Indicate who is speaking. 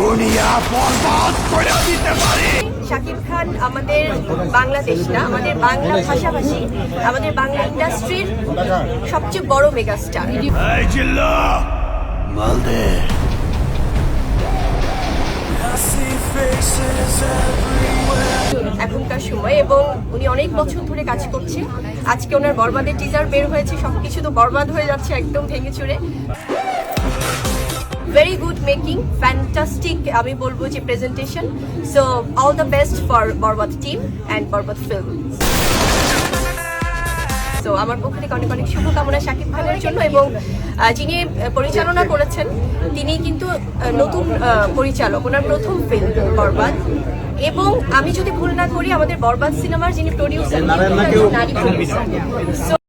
Speaker 1: দুনিয়া বরবাদ করে দিতে পারি।
Speaker 2: শাকিব খান আমাদের বাংলাদেশ না আমাদের বাংলা ভাষাভাষী আমাদের বাংলা ইন্ডাস্ট্রির সবচেয়ে বড় মেগাস্টার।
Speaker 1: এই জিল্লা মালদে
Speaker 2: এখনকার সময় এবং উনি অনেক বছর ধরে কাজ করছে আজকে ওনার বরবাদের টিজার বের হয়েছে সবকিছু তো বরবাদ হয়ে যাচ্ছে একদম ভেঙে চুরে। ভেরি গুড মেকিং ফ্যান্টাস্টিক আমি বলব যে presentation so all the best for Barbaad team and Barbaad film তো আমার পক্ষ থেকে অনেক অনেক শুভকামনা শাকিব খানের জন্য এবং যিনি পরিচালনা করেছেন তিনি কিন্তু নতুন পরিচালক ওনার প্রথম ফিল্ম বরবাদ। এবং আমি যদি ভুল না করি আমাদের বরবাদ সিনেমার যিনি প্রডিউসার নারী প্রডিউসার